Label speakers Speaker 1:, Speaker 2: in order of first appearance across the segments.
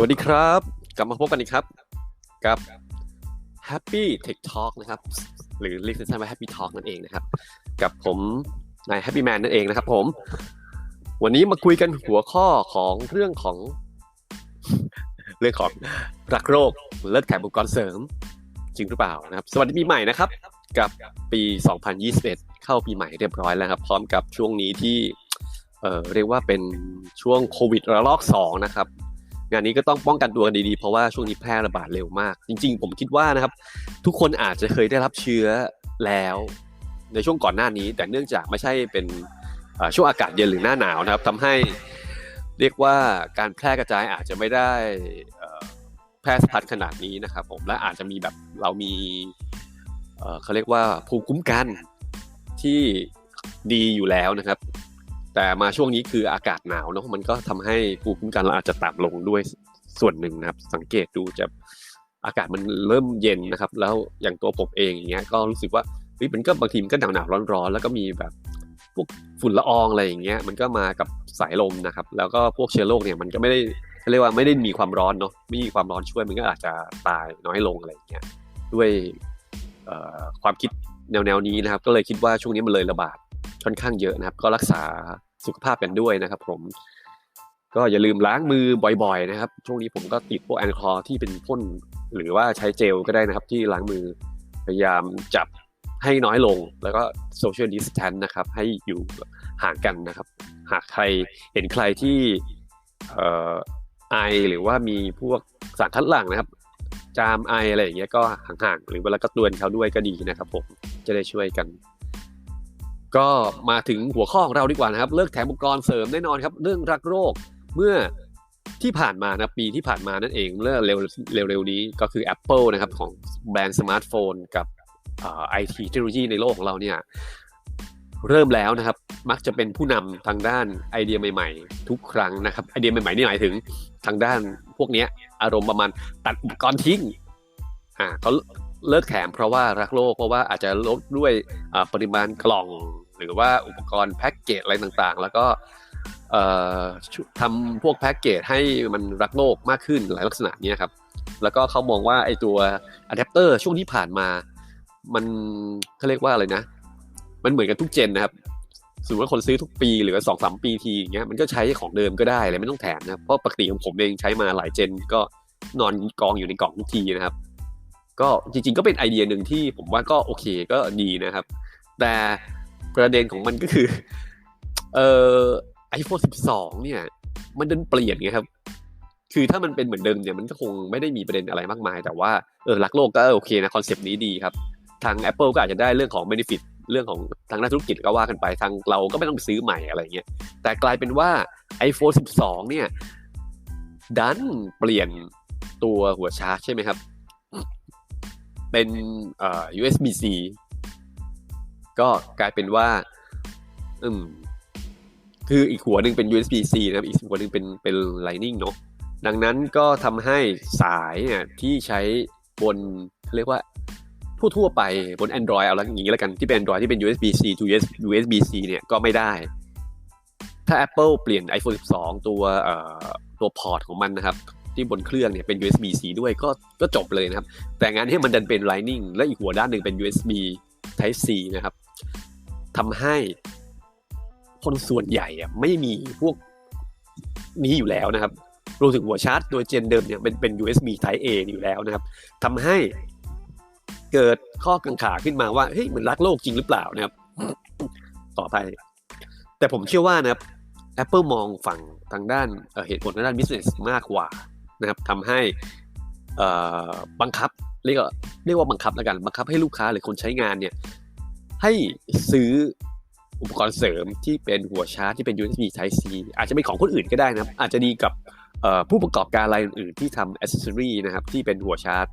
Speaker 1: สวัสดีครับ กลับมาพบกันอีกครับ กับ Happy Tech Talk นะครับ หรือเรียกสั้นๆว่า Happy Talk นั่นเองนะครับ กับผมนาย Happy Man นั่นเองนะครับ ผม วันนี้มาคุยกันหัวข้อของเรื่องของ เรื่องของรักโรคเลิกขายอุปกรณ์เสริม จริงหรือเปล่านะครับ สวัสดีปีใหม่นะครับ กับปี 2021 เข้าปีใหม่เรียบร้อยแล้วครับ พร้อมกับช่วงนี้ที่เเรียกว่าเป็นช่วงโควิดระลอกสองนะครับ งานนี้ก็ต้องป้องกันตัวกันดีๆ เพราะว่าช่วงนี้แพร่ระบาดเร็วมาก จริง ๆ ผมคิดว่านะครับ ทุกคนอาจจะเคยได้รับเชื้อแล้ว ในช่วงก่อนหน้านี้ แต่เนื่องจากไม่ใช่เป็นช่วงอากาศเย็นหรือหน้าหนาวนะครับทำให้เรียกว่าการแพร่กระจายอาจจะไม่ได้แพร่สะพัดขนาดนี้นะครับ ผมและอาจจะมีแบบเรามีเขาเรียกว่าภูมิคุ้มกันที่ดีอยู่แล้วนะครับ แต่มาช่วงนี้คืออากาศหนาวเนาะมันก็ทำให้ภูมิคุ้มกันเราอาจจะต่ำลงด้วยส่วนหนึ่งนะครับ สังเกตดูจะอากาศมันเริ่มเย็นนะครับ แล้วอย่างตัวผมเองอย่างเงี้ยก็รู้สึกว่าเฮ้ยมันก็บางทีมันก็หนาวหนาวร้อนร้อนๆแล้วก็มีแบบพวกฝุ่นละอองอะไรอย่างเงี้ยมันก็มากับสายลมนะครับ แล้วก็พวกเชื้อโรคเนี่ยมันก็ไม่ได้เขาเรียกว่าไม่ได้มีความร้อนเนาะไม่มีความร้อนช่วยมันก็อาจจะตายน้อยลงอะไรอย่างเงี้ยด้วยความคิดแนวๆนี้นะครับ ก็เลยคิดว่าช่วงนี้มันเลยระบาดค่อนข้างเยอะนะครับ ก็รักษา สุขภาพกันด้วยนะครับ ผม ก็อย่าลืมล้างมือบ่อยๆ นะครับ ช่วงนี้ผมก็ติดพวกแอลกอฮอล์ที่เป็นพ่นหรือว่าใช้เจลก็ได้นะครับ ที่ล้างมือพยายามจับให้น้อยลงแล้วก็โซเชียลดิสแทนนะครับ ให้อยู่ห่างกันนะครับ หากใครเห็นใครที่ไอหรือว่ามีพวกสารคัดหลั่งนะครับ จามไออะไรอย่างเงี้ยก็ห่างๆหรือเวลาก็เตือนเขาด้วยก็ดีนะครับ ผมจะได้ช่วยกัน ก็มาถึงหัวข้อของเราดีกว่านะครับ เลิกแถมอุปกรณ์เสริมแน่นอนครับ เรื่องรักโรคเมื่อที่ผ่านมานะปีที่ผ่านมานั่นเองเรื่องเร็วเร็วๆนี้ก็คือ Apple นะครับของแบรนด์สมาร์ทโฟนกับไอทีเทคโนโลยีในโลกของเราเนี่ยเริ่มแล้วนะครับ มักจะเป็นผู้นำทางด้านไอเดียใหม่ ๆ ทุกครั้งนะครับไอเดียใหม่ๆนี่หมายถึงทางด้านพวกเนี้ยอารมณ์ประมาณตัดอุปกรณ์ทิ้งอ่าเขา เลิกแถมเพราะว่ารักโลกเพราะว่าอาจจะลดด้วยปริมาณกล่อง หรือว่าอุปกรณ์แพ็กเกจอะไรต่างๆ แล้วก็ทำพวกแพ็กเกจให้มันรักโลกมากขึ้นหลายลักษณะนี้ครับ แล้วก็เขามองว่าไอตัวอะแดปเตอร์ช่วงที่ผ่านมา มันเขาเรียกว่าอะไรนะ มันเหมือนกันทุกเจนนะครับสมมติว่าคนซื้อทุกปีหรือสองสามปีทีอย่างเงี้ยมันก็ใช้ของเดิมก็ได้เลยไม่ต้องแถมนะเพราะปกติของผมเองใช้มาหลายเจนก็นอนกองอยู่ในกล่องทุกทีนะครับ ก็จริง ๆ ก็เป็นไอเดียหนึ่งที่ผมว่าก็โอเคก็ดีนะครับ แต่ประเด็นของมันก็คือ เอ่อไอโฟน12 เนี่ย มันดันเปลี่ยนไงครับ คือถ้ามันเป็นเหมือนเดิมเนี่ยมันก็คงไม่ได้มีประเด็นอะไรมากมาย แต่ว่าเออรักโลกก็โอเคนะคอนเซปต์นี้ดีครับ ทาง Apple ก็อาจจะได้เรื่องของ benefit เรื่องของทางด้านธุรกิจก็ว่ากันไปทางเราก็ไม่ต้องไปซื้อใหม่อะไรเงี้ยแต่กลายเป็นว่า iPhone 12 เนี่ย ดันเปลี่ยนตัวหัวชาร์จใช่ไหมครับ เป็นเอ่อ USB-C ก็กลายเป็นว่าอืมคืออีกหัวหนึ่งเป็น USB-C นะครับ อีกหัวหนึ่งเป็นเป็น Lightning เนาะดังนั้นก็ทำให้สายเนี่ยที่ใช้บนเรียกว่าทั่วๆไปบน Android เอาละอย่างนี้แล้วกันที่เป็น Android ที่เป็น USB-C to USB-C เนี่ยก็ไม่ได้ ถ้า Apple เปลี่ยน iPhone 12 ตัวเอ่อตัวพอร์ตของมันนะครับที่บนเครื่องเนี่ยเป็น USB-C ด้วยก็ก็จบเลยนะครับ แต่งานที่มันดันเป็น Lightning และอีกหัวด้านหนึ่งเป็น USB Type C นะครับทำให้คนส่วนใหญ่อะไม่มีพวกนี้อยู่แล้วนะครับรวมถึงหัวชาร์จตัวเจนเดิมเนี่ยเป็นเป็น USB Type A อยู่แล้วนะครับทำให้เกิดข้อกังขาขึ้นมาว่าเฮ้ยเหมือนรักโลกจริงหรือเปล่านะครับต่อไป แต่ผมเชื่อว่านะครับ Apple มองฝั่งทางด้านเอ่อเหตุผลทางด้าน business มากกว่า นะครับทำให้บังคับเรียกว่าเรียกว่าบังคับแล้วกันบังคับให้ลูกค้าหรือคนใช้งานเนี่ยให้ซื้ออุปกรณ์เสริมที่เป็นหัวชาร์จที่เป็น USB Type C อาจจะเป็นของคนอื่นก็ได้นะครับ อาจจะดีกับผู้ประกอบการรายอื่นที่ทำ accessory นะครับที่เป็นหัวชาร์จ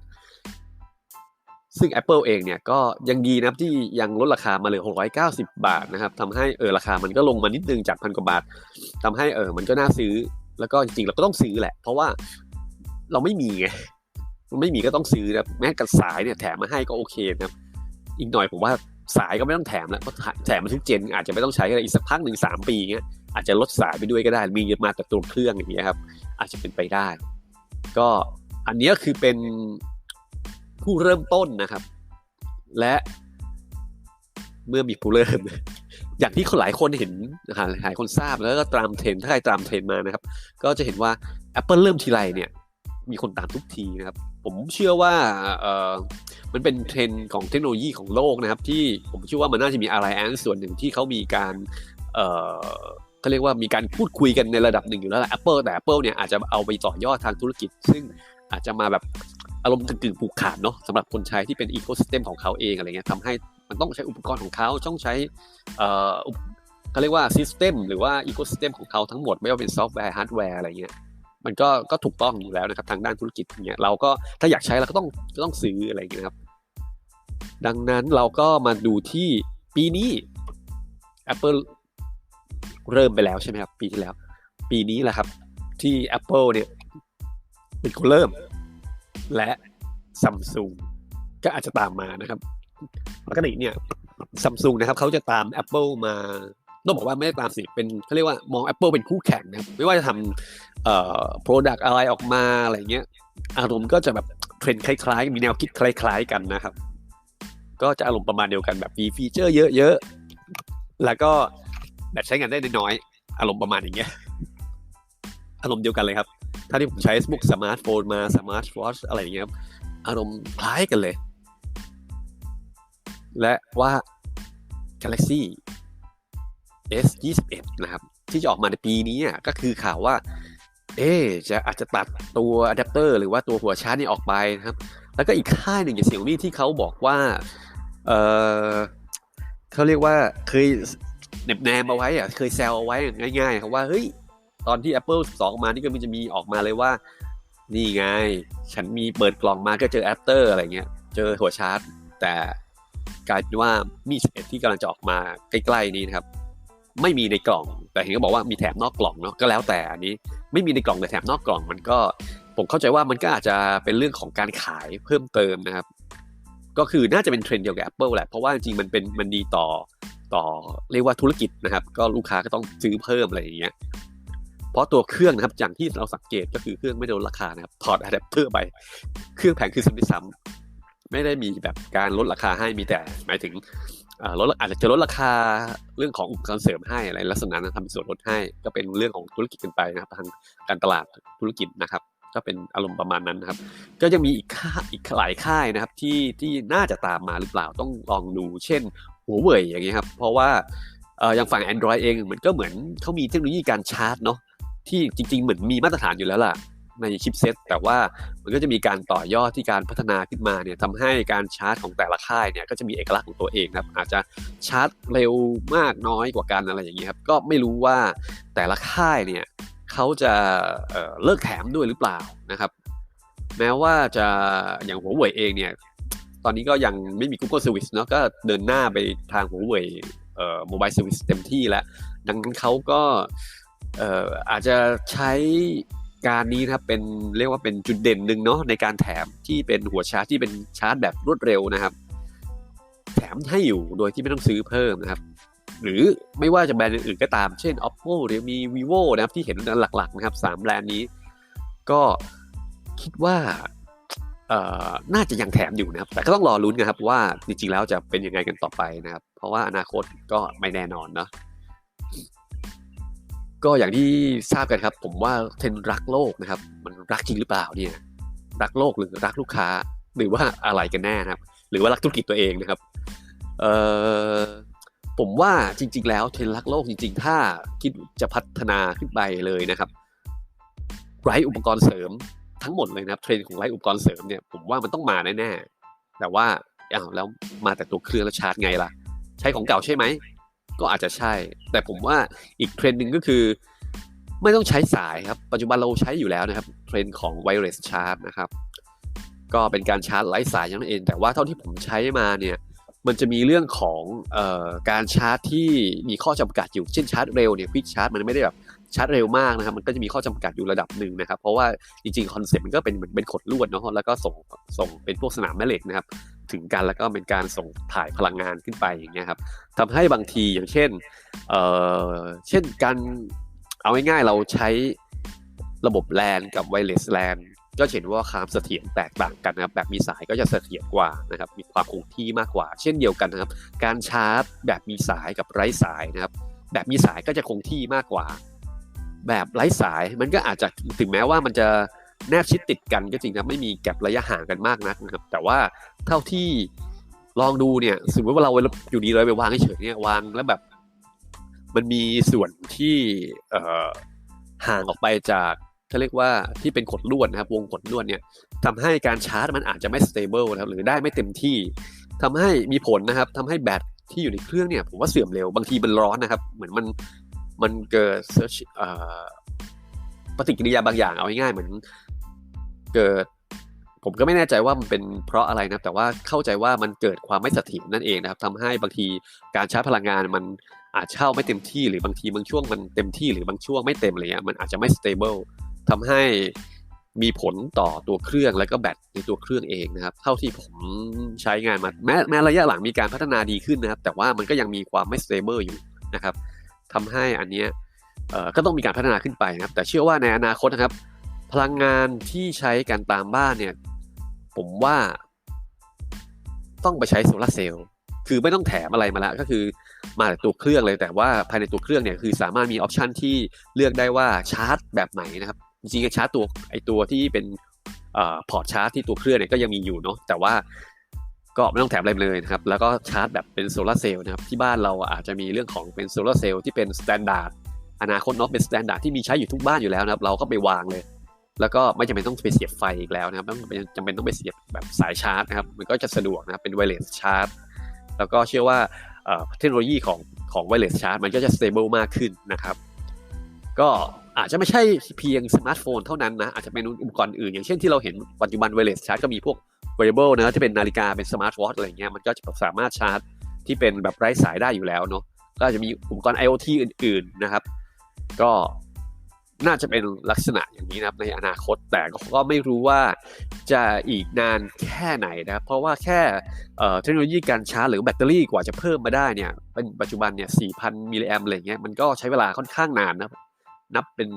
Speaker 1: ซึ่ง Apple เองเนี่ยก็ยังดีนะครับที่ยังลดราคามาเหลือ 690 บาทนะครับทำให้เออราคามันก็ลงมานิดนึงจากพันกว่าบาททำให้เออมันก็น่าซื้อแล้วก็จริงๆเราก็ต้องซื้อแหละ เพราะว่า เราไม่มีไงมันไม่มีก็ต้องซื้อนะแม้กระสายเนี่ยแถมมาให้ก็โอเคนะครับอีกหน่อยผมว่าสายก็ไม่ต้องแถมแล้วแถมมาทุกเจน อาจจะไม่ต้องใช้ก็ได้อีกสักพักหนึ่งสามปีเงี้ยอาจจะลดสายไปด้วยก็ได้ มีมาแต่ตัวเครื่องอย่างเงี้ยครับ อาจจะเป็นไปได้ ก็อันนี้คือเป็นผู้เริ่มต้นนะครับ และเมื่อมีผู้เริ่ม อย่างที่คนหลายคนเห็นนะหลายคนทราบแล้วก็ตามเทรนถ้าใครตามเทรนมานะครับ ก็จะเห็นว่า Apple เริ่มทีไรเนี่ย มีคนตามทุกทีนะครับ ผมเชื่อว่าเออมันเป็นเทรนของเทคโนโลยีของโลกนะครับ ที่ผมเชื่อว่ามันน่าจะมีอะไรแอนส่วนหนึ่งที่เขามีการเออเขาเรียกว่ามีการพูดคุยกันในระดับหนึ่งอยู่แล้วแหละ Apple แต่ Apple เนี่ยอาจจะเอาไปต่อยอดทางธุรกิจ ซึ่งอาจจะมาแบบอารมณ์กึ่งผูกขาดเนาะสำหรับคนใช้ที่เป็นอีโคซิสเต็มของเขาเองอะไรเงี้ยทำให้มันต้องใช้อุปกรณ์ของเขาต้องใช้เอ่อเขาเรียกว่าซิสเต็มหรือว่าอีโคซิสเต็มของเขาทั้งหมดไม่ว่าเป็นซอฟต์แวร์ฮาร์ดแวร์อะไรเงี้ย มันก็ก็ถูกต้องอยู่แล้วนะครับทางด้านธุรกิจเนี่ยเราก็ถ้าอยากใช้เราก็ต้องต้องซื้ออะไรเงี้ยครับ ดังนั้นเราก็มาดูที่ปีนี้ Apple เริ่มไปแล้วใช่ไหมครับ ปีที่แล้ว ปีนี้แหละครับ ที่ Apple เนี่ยเป็นคนเริ่ม และซัมซุงก็อาจจะตามมานะครับปกติเนี่ยซัมซุงนะครับเขาจะตาม Apple มาต้องบอกว่าไม่ได้ตามสิเป็นเขาเรียกว่ามอง Apple เป็นคู่แข่งนะครับไม่ว่าจะทำ เอ่อ product อะไรออกมาอะไรเงี้ย อารมณ์ก็จะแบบเทรนคล้ายๆ มีแนวคิดคล้าย ๆ กันนะครับ ก็จะอารมณ์ประมาณเดียวกันแบบมีฟีเจอร์เยอะๆ แล้วก็แบบใช้งานได้น้อยอารมณ์ประมาณอย่างเงี้ย อารมณ์เดียวกันเลยครับ ถ้าที่ผมใช้พวกสมาร์ทโฟนมาสมาร์ทวอชอะไรอย่างเงี้ยครับอารมณ์คล้ายกันเลย และว่า Galaxy S 21นะครับ ที่จะออกมาในปีนี้ก็คือข่าวว่า เอ๊จะอาจจะตัดตัวอะแดปเตอร์หรือว่าตัวหัวชาร์จนี่ออกไปนะครับ แล้วก็อีกค่ายหนึ่งอย่างเสี่ยมี่ที่เขาบอกว่าเออเขาเรียกว่าเคยเน็บแนมเอาไว้อะเคยแซวเอาไว้ง่ายๆครับว่าเฮ้ยตอนที่ Apple 12 ออกมานี่ก็มันจะมีออกมาเลยว่า นี่ไง ฉันมีเปิดกล่องมาก็เจอแอปเตอร์อะไรเงี้ย เจอหัวชาร์จ แต่กลายเป็นว่ามี11ที่กำลังจะออกมาใกล้ๆนี้นะครับ ไม่มีในกล่อง แต่เห็นก็บอกว่ามีแถมนอกกล่องเนาะก็แล้วแต่อันนี้ไม่มีในกล่องแต่แถมนอกกล่องมันก็ผมเข้าใจว่ามันก็อาจจะเป็นเรื่องของการขายเพิ่มเติมนะครับ ก็คือน่าจะเป็นเทรนด์เดียวกับ Apple แหละเพราะว่าจริงมันเป็นมันดีต่อต่อเรียกว่าธุรกิจนะครับ ก็ลูกค้าก็ต้องซื้อเพิ่มอะไรอย่างเงี้ยเพราะตัวเครื่องนะครับอย่างที่เราสังเกตก็คือเครื่องไม่ได้ลดราคานะครับถอดอะแดปเตอร์ไปเครื่องแพงคือซ้ำที่ซ้ำไม่ได้มีแบบการลดราคาให้มีแต่หมายถึง ลดอาจจะลดราคาเรื่องของอุปกรณ์เสริมให้อะไรลักษณะนั้นทำส่วนลดให้ก็เป็นเรื่องของธุรกิจกันไปนะครับทางการตลาดธุรกิจนะครับ ก็เป็นอารมณ์ประมาณนั้นนะครับ ก็จะมีอีกค่าอีกหลายค่ายนะครับที่ที่น่าจะตามมาหรือเปล่าต้องลองดูเช่นหัวเว่ยอย่างเงี้ยครับเพราะว่าอย่างฝั่ง Android เองมันก็เหมือนเขามีเทคโนโลยีการชาร์จเนาะที่จริง ๆ เหมือนมีมาตรฐานอยู่แล้วล่ะ ในชิปเซ็ตแต่ว่ามันก็จะมีการต่อยอดที่การพัฒนาขึ้นมาเนี่ยทำให้การชาร์จของแต่ละค่ายเนี่ยก็จะมีเอกลักษณ์ของตัวเองครับอาจจะชาร์จเร็วมากน้อยกว่ากันอะไรอย่างเงี้ยครับก็ไม่รู้ว่าแต่ละค่ายเนี่ยเขาจะเเลิกแถมด้วยหรือเปล่านะครับ แม้ว่าจะอย่างหัวเว่ยเองเนี่ยตอนนี้ก็ยังไม่มี Google Service เนาะก็เดินหน้าไปทางหัวเว่ยโมบายเซอร์วิสเต็มที่แล้ว ดังนั้นเขาก็เอ่ออาจจะใช้ การนี้นะครับเป็นเรียกว่าเป็นจุดเด่นหนึ่งเนาะในการแถมที่เป็นหัวชาร์จที่เป็นชาร์จแบบรวดเร็วนะครับ แถมให้อยู่โดยที่ไม่ต้องซื้อเพิ่มนะครับ หรือไม่ว่าจะแบรนด์อื่นก็ตามเช่น oppo หรือมี vivo นะครับที่เห็นหลักๆนะครับสามแบรนด์นี้ ก็คิดว่าน่าจะยังแถมอยู่นะครับ แต่ก็ต้องรอลุ้นนะครับว่าจริงๆแล้วจะเป็นยังไงกันต่อไปนะครับ เพราะว่าอนาคตก็ไม่แน่นอนเนาะ ก็อย่างที่ทราบกันครับ ผมว่าเทนรักโลกนะครับ มันรักจริงหรือเปล่าเนี่ย รักโลกหรือรักลูกค้า หรือว่าอะไรกันแน่นะครับ หรือว่ารักธุรกิจตัวเองนะครับเอ่อผมว่าจริง ๆ แล้วเทรนรักโลกจริง ๆ ถ้าคิดจะพัฒนาขึ้นไปเลยนะครับไร้อุปกรณ์เสริมทั้งหมดเลยนะครับเทรนของไร้อุปกรณ์เสริมเนี่ยผมว่ามันต้องมาแน่ๆแต่ว่าอ้าวแล้วมาแต่ตัวเครื่องแล้วชาร์จไงล่ะ ใช้ของเก่าใช่ไหม ก็อาจจะใช่ แต่ผมว่าอีกเทรนด์หนึ่งก็คือ ไม่ต้องใช้สายครับ ปัจจุบันเราใช้อยู่แล้วนะครับ เทรนด์ของไวเลสชาร์จนะครับ ก็เป็นการชาร์จไร้สายนั่นเอง แต่ว่าเท่าที่ผมใช้มาเนี่ยมันจะมีเรื่องของออการชาร์จที่มีข้อจำกัดอยู่เช่นชาร์จเร็วเนี่ยควิกชาร์จมันไม่ได้แบบชาร์จเร็วมากนะครับ มันก็จะมีข้อจำกัดอยู่ระดับหนึ่งนะครับ เพราะว่าจริงๆคอนเซ็ปต์มันก็เป็นเหมือนเป็นขดลวดเนาะแล้วก็ส่งส่งเป็นพวกสนามแม่เหล็กนะครับ ถึงกันแล้วก็เป็นการส่งถ่ายพลังงานขึ้นไปอย่างเงี้ยครับทำให้บางทีอย่างเช่นเอ่อเช่นการเอาง่ายๆเราใช้ระบบแลนกับไวเลสแลนก็เห็นว่าความเสถียรแตกต่างกันนะครับแบบมีสายก็จะเสถียรกว่านะครับมีความคงที่มากกว่า เช่นเดียวกันนะครับ การชาร์จแบบมีสายกับไร้สายนะครับ แบบมีสายก็จะคงที่มากกว่า แบบไร้สายมันก็อาจจะถึงแม้ว่ามันจะ แนบชิดติดกันก็จริงนะไม่มีแก็บระยะห่างกันมากนักนะครับ แต่ว่าเท่าที่ลองดูเนี่ยสมมติว่าเราอยู่ดีเลยไปวางเฉยเนี่ยวางแล้วแบบ มันมีส่วนที่เอห่างออกไปจากเขาเรียกว่าที่เป็นขดลวดนะครับ วงขดลวดเนี่ยทำให้การชาร์จมันอาจจะไม่ stable นะครับหรือได้ไม่เต็มที่ทำให้มีผลนะครับทำให้แบตที่อยู่ในเครื่องเนี่ยผมว่าเสื่อมเร็วบางทีมันร้อนนะครับ เหมือนมันมันเกิดเซิร์ชปฏิกิริยาบางอย่างเอาง่ายๆเหมือน เกิด ผมก็ไม่แน่ใจว่ามันเป็นเพราะอะไรนะแต่ว่าเข้าใจว่ามันเกิดความไม่เสถียรนั่นเองนะครับทำให้บางทีการชาร์จพลังงานมันอาจเข้าไม่เต็มที่หรือบางทีบางช่วงมันเต็มที่หรือบางช่วงไม่เต็มอะไรเงี้ยมันอาจจะไม่ stable ทำให้มีผลต่อตัวเครื่องและก็แบตในตัวเครื่องเองนะครับ เท่าที่ผมใช้งานมาแม้แม้ระยะหลังมีการพัฒนาดีขึ้นนะครับ แต่ว่ามันก็ยังมีความไม่ stable อยู่นะครับทำให้อันเนี้ยก็ต้องมีการพัฒนาขึ้นไปนะครับ แต่เชื่อว่าในอนาคตนะครับ พลังงานที่ใช้กันตามบ้านเนี่ย ผมว่าต้องไปใช้โซลาเซลล์ คือไม่ต้องแถมอะไรมาแล้วก็คือมาจากตัวเครื่องเลย แต่ว่าภายในตัวเครื่องเนี่ยคือสามารถมีออปชันที่เลือกได้ว่าชาร์จแบบไหนนะครับ จริงๆชาร์จตัวไอตัวที่เป็นพอร์ตชาร์จที่ตัวเครื่องเนี่ยก็ยังมีอยู่เนาะ แต่ว่าก็ไม่ต้องแถมอะไรเลยนะครับ แล้วก็ชาร์จแบบเป็นโซลาเซลล์นะครับ ที่บ้านเราอาจจะมีเรื่องของเป็นโซลาเซลล์ที่เป็นสแตนดาร์ด อนาคตเนาะเป็นสแตนดาร์ดที่มีใช้อยู่ทุกบ้านอยู่แล้วนะครับ เราก็ไปวางเลย แล้วก็ไม่จำเป็นต้องไปเสียบไฟอีกแล้วนะครับไม่จำเป็นต้องไปเสียบแบบสายชาร์จนะครับ มันก็จะสะดวกนะครับเป็นไวเลสชาร์จแล้วก็เชื่อว่าเทคโนโลยีของของไวเลสชาร์จมันก็จะ stable มากขึ้นนะครับ ก็อาจจะไม่ใช่เพียงสมาร์ทโฟนเท่านั้นนะอาจจะเป็นอุปกรณ์อื่น อย่างเช่นที่เราเห็นปัจจุบันไวเลสชาร์จก็มีพวก wearable นะที่เป็นนาฬิกาเป็นสมาร์ทวอทอะไรเงี้ยมันก็จะสามารถชาร์จที่เป็นแบบไร้สายได้อยู่แล้วเนาะก็จะมีอุปกรณ์ IoT อื่น ๆนะครับ ก็ น่าจะเป็นลักษณะอย่างนี้นะครับในอนาคตแต่ก็ไม่รู้ว่าจะอีกนานแค่ไหนนะครับเพราะว่าแค่เทคโนโลยีการชาร์จหรือแบตเตอรี่กว่าจะเพิ่มมาได้เนี่ยเป็นปัจจุบันเนี่ย 4,000 มิลลิแอมอะไรเงี้ยมันก็ใช้เวลาค่อนข้างนานนะนับเป็น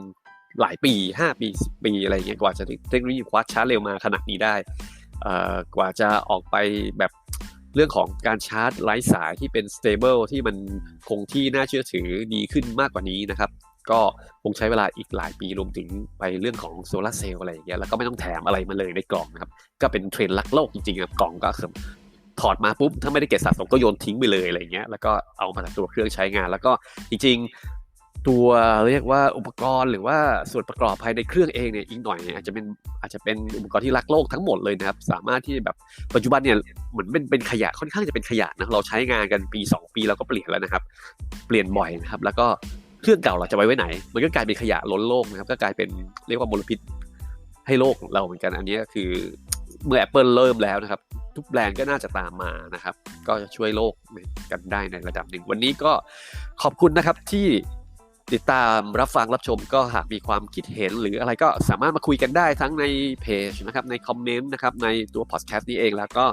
Speaker 1: หลายปี 5 ปี 10 ปีอะไรเงี้ยกว่าจะเทคโนโลยีคว้าชาร์จเร็วมาขนาดนี้ได้กว่าจะออกไปแบบเรื่องของการชาร์จไร้สายที่เป็น stable ที่มันคงที่น่าเชื่อถือดีขึ้นมากกว่านี้นะครับ ก็คงใช้เวลาอีกหลายปีรวมถึงไปเรื่องของโซลาเซลล์อะไรอย่างเงี้ยแล้วก็ไม่ต้องแถมอะไรมาเลยในกล่องนะครับ ก็เป็นเทรนด์ลักโลกจริงๆครับกล่องก็คือถอดมาปุ๊บถ้าไม่ได้เก็บสะสมก็โยนทิ้งไปเลยอะไรเงี้ยแล้วก็เอามาจากตัวเครื่องใช้งาน แล้วก็จริง ๆ ตัวเรียกว่าอุปกรณ์หรือว่าส่วนประกอบภายในเครื่องเองเนี่ยอีกหน่อยอาจจะเป็นอาจจะเป็นอุปกรณ์ที่รักโลกทั้งหมดเลยนะครับ สามารถที่แบบปัจจุบันเนี่ยเหมือนเป็นเป็นขยะค่อนข้างจะเป็นขยะนะเราใช้งานกันปี 2 ปีเราก็เปลี่ยนแล้วนะครับ เปลี่ยนบ่อยนะครับ แล้วก็ เครื่องเก่าเราจะไว้ไว้ไหน มันก็กลายเป็นขยะล้นโลกนะครับ ก็กลายเป็นเรียกว่ามลพิษให้โลกเราเหมือนกัน อันนี้คือเมื่อ Apple เริ่มแล้วนะครับ ทุกแบรนด์ก็น่าจะตามมานะครับ ก็จะช่วยโลกกันได้ในระดับหนึ่ง วันนี้ก็ขอบคุณนะครับที่ติดตามรับฟังรับชมก็หากมีความคิดเห็นหรืออะไรก็สามารถมาคุยกันได้ทั้งในเพจนะครับในคอมเมนต์นะครับในตัวพอดแคสต์นี้เองแล้วก็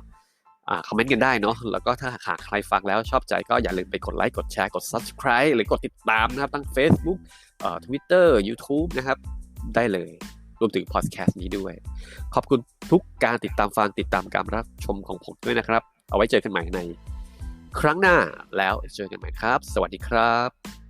Speaker 1: คอมเมนต์กันได้เนาะแล้วก็ถ้าหากใครฟังแล้วชอบใจก็อย่าลืมไปกดไลค์กดแชร์กด subscribe หรือกดติดตามนะครับทั้ง Facebook เอ่อ Twitter YouTube นะครับ ได้เลยรวมถึงพอดแคสต์นี้ด้วย ขอบคุณทุกการติดตามฟังติดตามการรับชมของผมด้วยนะครับ เอาไว้เจอกันใหม่ใน ครั้งหน้าแล้วเจอกันใหม่ครับ สวัสดีครับ